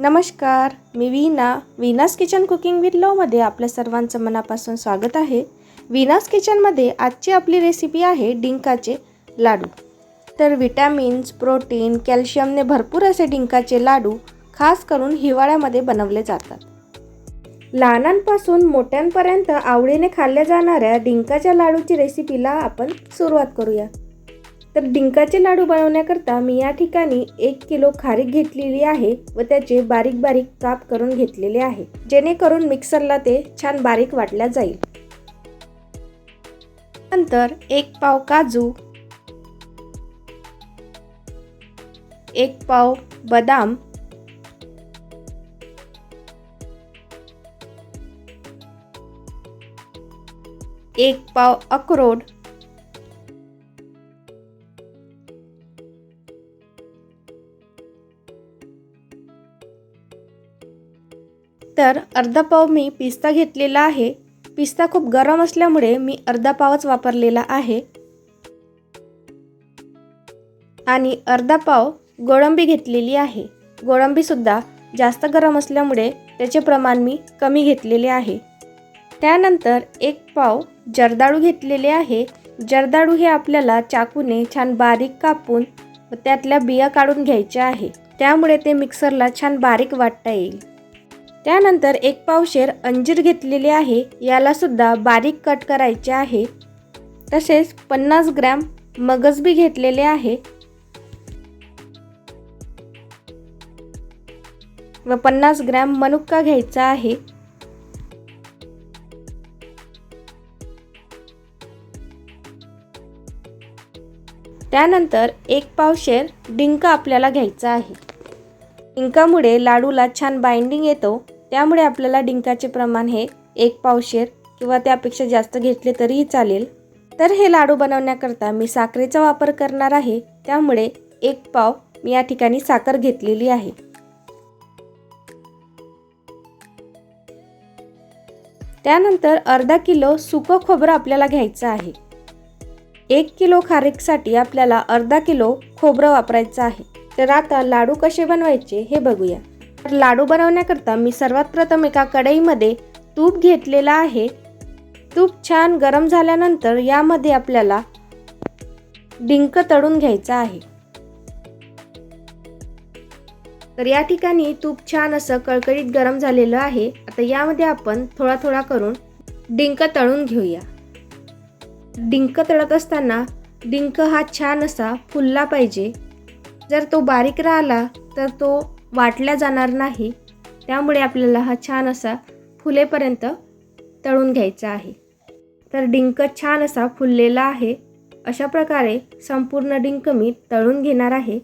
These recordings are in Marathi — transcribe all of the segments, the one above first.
नमस्कार मी Veena Veena's kitchen cooking with लॉमध्ये आपल्या सर्वांचं मनापासून स्वागत आहे. वीनास किचनमध्ये आजची आपली रेसिपी आहे डिंकाचे लाडू. तर विटॅमिन्स प्रोटीन कॅल्शियमने भरपूर असे डिंकाचे लाडू खास करून हिवाळ्यामध्ये बनवले जातात. लहानांपासून मोठ्यांपर्यंत आवडीने खाल्ल्या जाणाऱ्या डिंकाच्या लाडूची रेसिपीला आपण सुरुवात करूया. तर डिंकाचे लाडू बनवण्याकरता मी या ठिकाणी एक किलो खारीक घेतलेली आहे व त्याचे बारीक बारीक काप करून घेतलेले आहे. जेणेकरून मिक्सरला ते छान बारीक वाटल्या जाईल. नंतर एक पाव काजू एक पाव बदाम एक पाव अक्रोड तर अर्धा पाव मी पिस्ता घेतलेला आहे. पिस्ता खूप गरम असल्यामुळे मी अर्धा पावच वापरलेला आहे. आणि अर्धा पाव गोळंबी घेतलेली आहे. गोळंबीसुद्धा जास्त गरम असल्यामुळे त्याचे प्रमाण मी कमी घेतलेले आहे. त्यानंतर एक पाव जर्दाळू घेतलेले आहे. जर्दाळू हे आपल्याला चाकूने छान बारीक कापून त्यातल्या बिया काढून घ्यायच्या आहे. त्यामुळे ते मिक्सरला छान बारीक वाटता येईल. त्यानंतर एक पावशेर अंजीर घेतलेले आहे. यालासुद्धा बारीक कट करायचे आहे. तसेच पन्नास ग्रॅम मगजबी घेतलेले आहे. व पन्नास ग्रॅम मनुक्का घ्यायचा आहे. त्यानंतर एक पावशेर डिंक आपल्याला घ्यायचा आहे. डिंकामुळे लाडूला छान बाइंडिंग येतो त्यामुळे आपल्याला डिंकाचे प्रमाण हे एक पावशेर किंवा त्यापेक्षा जास्त घेतले तरीही चालेल. तर हे लाडू बनवण्याकरता मी साखरेचा वापर करणार आहे त्यामुळे एक पाव मी या ठिकाणी साखर घेतलेली आहे. त्यानंतर अर्धा किलो सुकं खोबरं आपल्याला घ्यायचं आहे. एक किलो खारीकसाठी आपल्याला अर्धा किलो खोबरं वापरायचं आहे. तर आता लाडू कसे बनवायचे हे बघूया. तर लाडू बनवण्याकरता मी सर्वात प्रथम एका कढईमध्ये तूप घेतलेला आहे. तूप छान गरम झाल्यानंतर यामध्ये आपल्याला डिंक तळून घ्यायचा आहे. तर या ठिकाणी तूप छान असं कळकळीत गरम झालेलं आहे. आता यामध्ये आपण थोडा थोडा करून डिंक तळून घेऊया. डिंक तळत असताना डिंक हा छान असा फुलला पाहिजे. जर तो बारीक राहिला तर तो वाटला जाणार नाही. त्यामुळे आपल्याला हा छान असा फुलेपर्यंत तळून घ्यायचा आहे. तर डिंक छान असा फुललेला आहे. अशा प्रकारे संपूर्ण डिंक मी तळून घेणार आहे.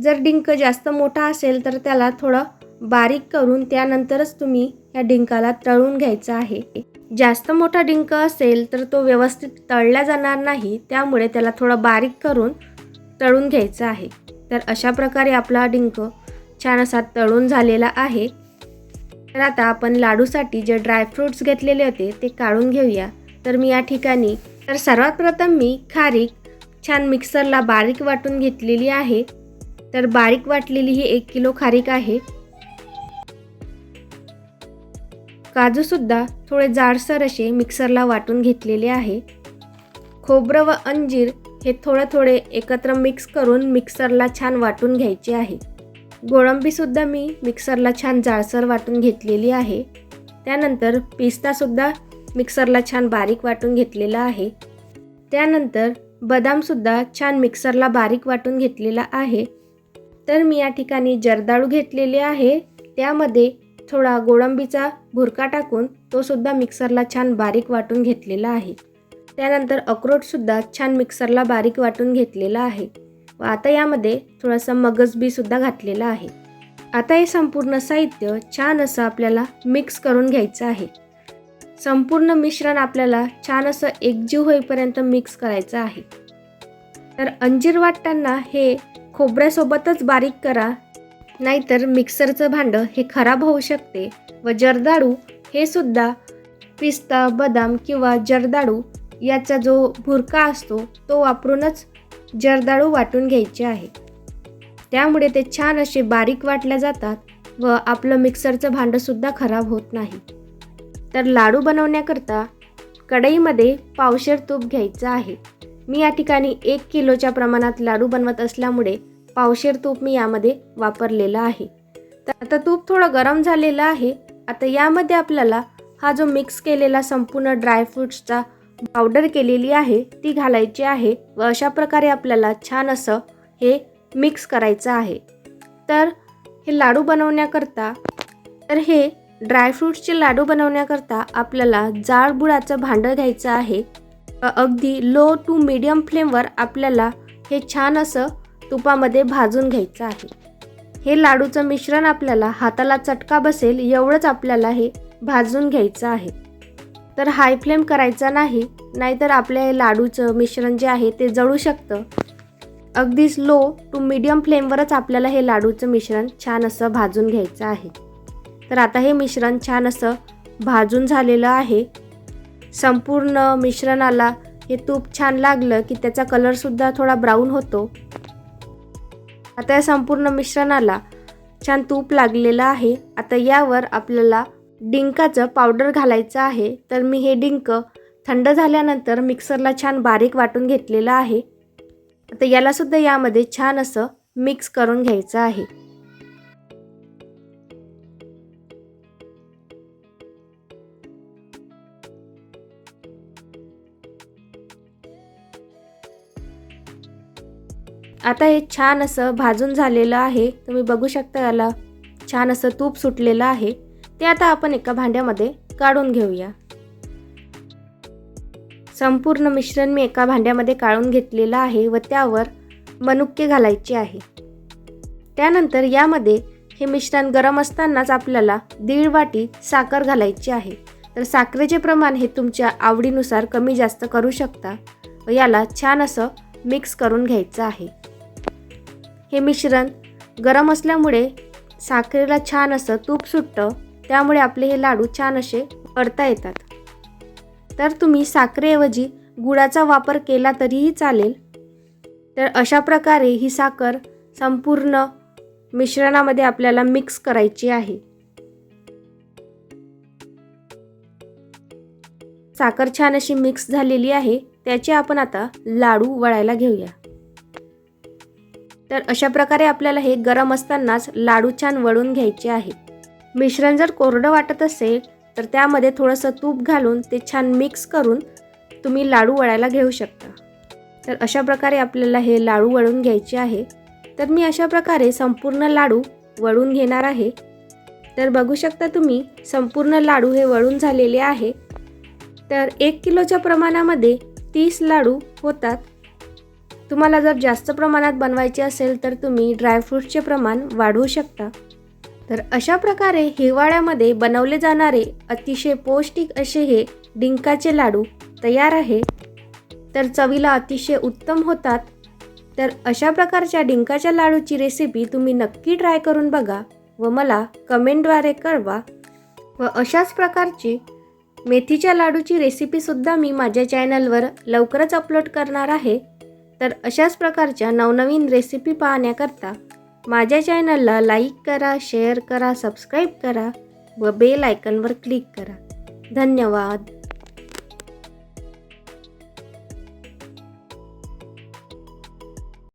जर डिंक जास्त मोठा असेल तर त्याला थोडं बारीक करून त्यानंतरच तुम्ही या डिंकाला तळून घ्यायचा आहे. जास्त मोठा डिंक असेल तर तो व्यवस्थित तळला जाणार नाही. त्यामुळे त्याला थोडा बारीक करून तळून घ्यायचं आहे. तर अशा प्रकारे आपला डिंक छान असा तळून झालेला आहे. तर आता आपण लाडूसाठी जे ड्रायफ्रूट्स घेतलेले होते ते काढून घेऊया. तर मी या ठिकाणी तर सर्वात प्रथम मी खारीक छान मिक्सरला बारीक वाटून घेतलेली आहे. तर बारीक वाटलेली ही एक किलो खारीक आहे. काजूसुद्धा थोडे जाडसर असे मिक्सरला वाटून घेतलेले आहे. खोबरं व अंजीर हे थोडे थोडे एकत्र मिक्स करून मिक्सरला छान वाटून घ्यायचे आहे. गोळंबीसुद्धा मी मिक्सरला छान जाळसर वाटून घेतलेली आहे. त्यानंतर पिस्तासुद्धा मिक्सरला छान बारीक वाटून घेतलेला आहे. त्यानंतर बदामसुद्धा छान मिक्सरला बारीक वाटून घेतलेला आहे. तर मी या ठिकाणी जर्दाळू घेतलेले आहे. त्यामध्ये थोडा गोळंबीचा भुरका टाकून तो सुद्धा मिक्सरला छान बारीक वाटून घेतलेला आहे. त्यानंतर अक्रोटसुद्धा छान मिक्सरला बारीक वाटून घेतलेला आहे. व आता यामध्ये थोडासा मगजबीसुद्धा घातलेला आहे. आता हे संपूर्ण साहित्य छान असं आपल्याला मिक्स करून घ्यायचं आहे. संपूर्ण मिश्रण आपल्याला छान असं एकजीव होईपर्यंत मिक्स करायचं आहे. तर अंजीर वाटताना हे खोबऱ्यासोबतच बारीक करा. नाहीतर मिक्सरचं भांडं हे खराब होऊ शकते व जर्दाळू हे सुद्धा पिस्ता बदाम किंवा जर्दाळू याचा जो भुरका असतो तो वापरूनच जर्दाळू वाटून घ्यायचे आहे. त्यामुळे ते छान असे बारीक वाटल्या जातात व आपलं मिक्सरचं भांडंसुद्धा खराब होत नाही. तर लाडू बनवण्याकरता कढईमध्ये पावशेर तूप घ्यायचं आहे. मी या ठिकाणी एक किलोच्या प्रमाणात लाडू बनवत असल्यामुळे पावशेर तूप मी यामध्ये वापरलेलं आहे. तर आता तूप थोडं गरम झालेलं आहे. आता यामध्ये आपल्याला हा जो मिक्स केलेला संपूर्ण ड्रायफ्रूट्सचा पावडर केलेली आहे ती घालायची आहे व अशा प्रकारे आपल्याला छान असं हे मिक्स करायचं आहे. तर हे लाडू बनवण्याकरता तर हे ड्रायफ्रूट्सचे लाडू बनवण्याकरता आपल्याला जाळबुडाचं भांडं घ्यायचं आहे व अगदी लो टू मीडियम फ्लेमवर आपल्याला हे छान असं तुपामध्ये भाजून घ्यायचं आहे. हे लाडूचं मिश्रण आपल्याला हाताला चटका बसेल एवढंच आपल्याला हे भाजून घ्यायचं आहे. तर हाय फ्लेम करायचा नाही नाहीतर आपल्या हे लाडूचं मिश्रण जे आहे ते जळू शकतं. अगदीच लो टू मीडियम फ्लेमवरच आपल्याला हे लाडूचं मिश्रण छान असं भाजून घ्यायचं आहे. तर आता हे मिश्रण छान असं भाजून झालेलं आहे. संपूर्ण मिश्रणाला हे तूप छान लागलं की त्याचा कलरसुद्धा थोडा ब्राऊन होतो. आता या संपूर्ण मिश्रणाला छान तूप लागलेलं आहे. आता यावर आपल्याला डिंकाचं पावडर घालायचं आहे तर मी हे डिंक थंड झाल्यानंतर मिक्सरला छान बारीक वाटून घेतलेलं आहे. आता यालासुद्धा यामध्ये छान असं मिक्स करून घ्यायचं आहे. आता हे छान असं भाजून झालेलं आहे. तुम्ही बघू शकता याला छान असं तूप सुटलेलं आहे. ते आता आपण एका भांड्यामध्ये काढून घेऊया. संपूर्ण मिश्रण मी एका भांड्यामध्ये काढून घेतलेलं आहे व त्यावर मनुके घालायचे आहे. त्यानंतर यामध्ये हे मिश्रण गरम असतानाच आपल्याला दीड वाटी साखर घालायची आहे. तर साखरेचे प्रमाण हे तुमच्या आवडीनुसार कमी जास्त करू शकता व याला छान असं मिक्स करून घ्यायचं आहे. हे मिश्रण गरम असल्यामुळे साखरेला छान असं तूप सुटतं त्यामुळे आपले हे लाडू छान असे करता येतात. तर तुम्ही साखरेऐवजी गुळाचा वापर केला तरीही चालेल. तर अशा प्रकारे ही साखर संपूर्ण मिश्रणामध्ये आपल्याला मिक्स करायची आहे. साखर छान अशी मिक्स झालेली आहे. त्याचे आपण आता लाडू वळायला घेऊया. तर अशा प्रकारे आपल्याला हे गरम असतानाच लाडू छान वळून घ्यायचे आहे. मिश्रण जर कोरडं वाटत असेल तर त्यामध्ये थोडंसं तूप घालून ते छान मिक्स करून तुम्ही लाडू वळायला घेऊ शकता. तर अशा प्रकारे आपल्याला हे लाडू वळून घ्यायचे आहे. तर मी अशा प्रकारे संपूर्ण लाडू वळून घेणार आहे. तर बघू शकता तुम्ही संपूर्ण लाडू हे वळून झालेले आहे. तर एक किलोच्या प्रमाणामध्ये तीस लाडू होतात. तुम्हाला जर जास्त प्रमाणात बनवायचे असेल तर तुम्ही ड्रायफ्रूटचे प्रमाण वाढवू शकता. तर अशा प्रकारे हिवाळ्यामध्ये बनवले जाणारे अतिशय पौष्टिक असे हे डिंकाचे लाडू तयार आहे. तर चवीला अतिशय उत्तम होतात. तर अशा प्रकारच्या डिंकाच्या लाडूची रेसिपी तुम्ही नक्की ट्राय करून बघा व मला कमेंटद्वारे कळवा. व अशाच प्रकारची मेथीच्या लाडूची रेसिपीसुद्धा मी माझ्या चॅनलवर लवकरच अपलोड करणार आहे. तर अशाच प्रकारच्या नवनवीन रेसिपी पाहण्याकरता माझ्या चॅनलला लाईक करा शेअर करा सबस्क्राईब करा व बेल आयकनवर क्लिक करा. धन्यवाद.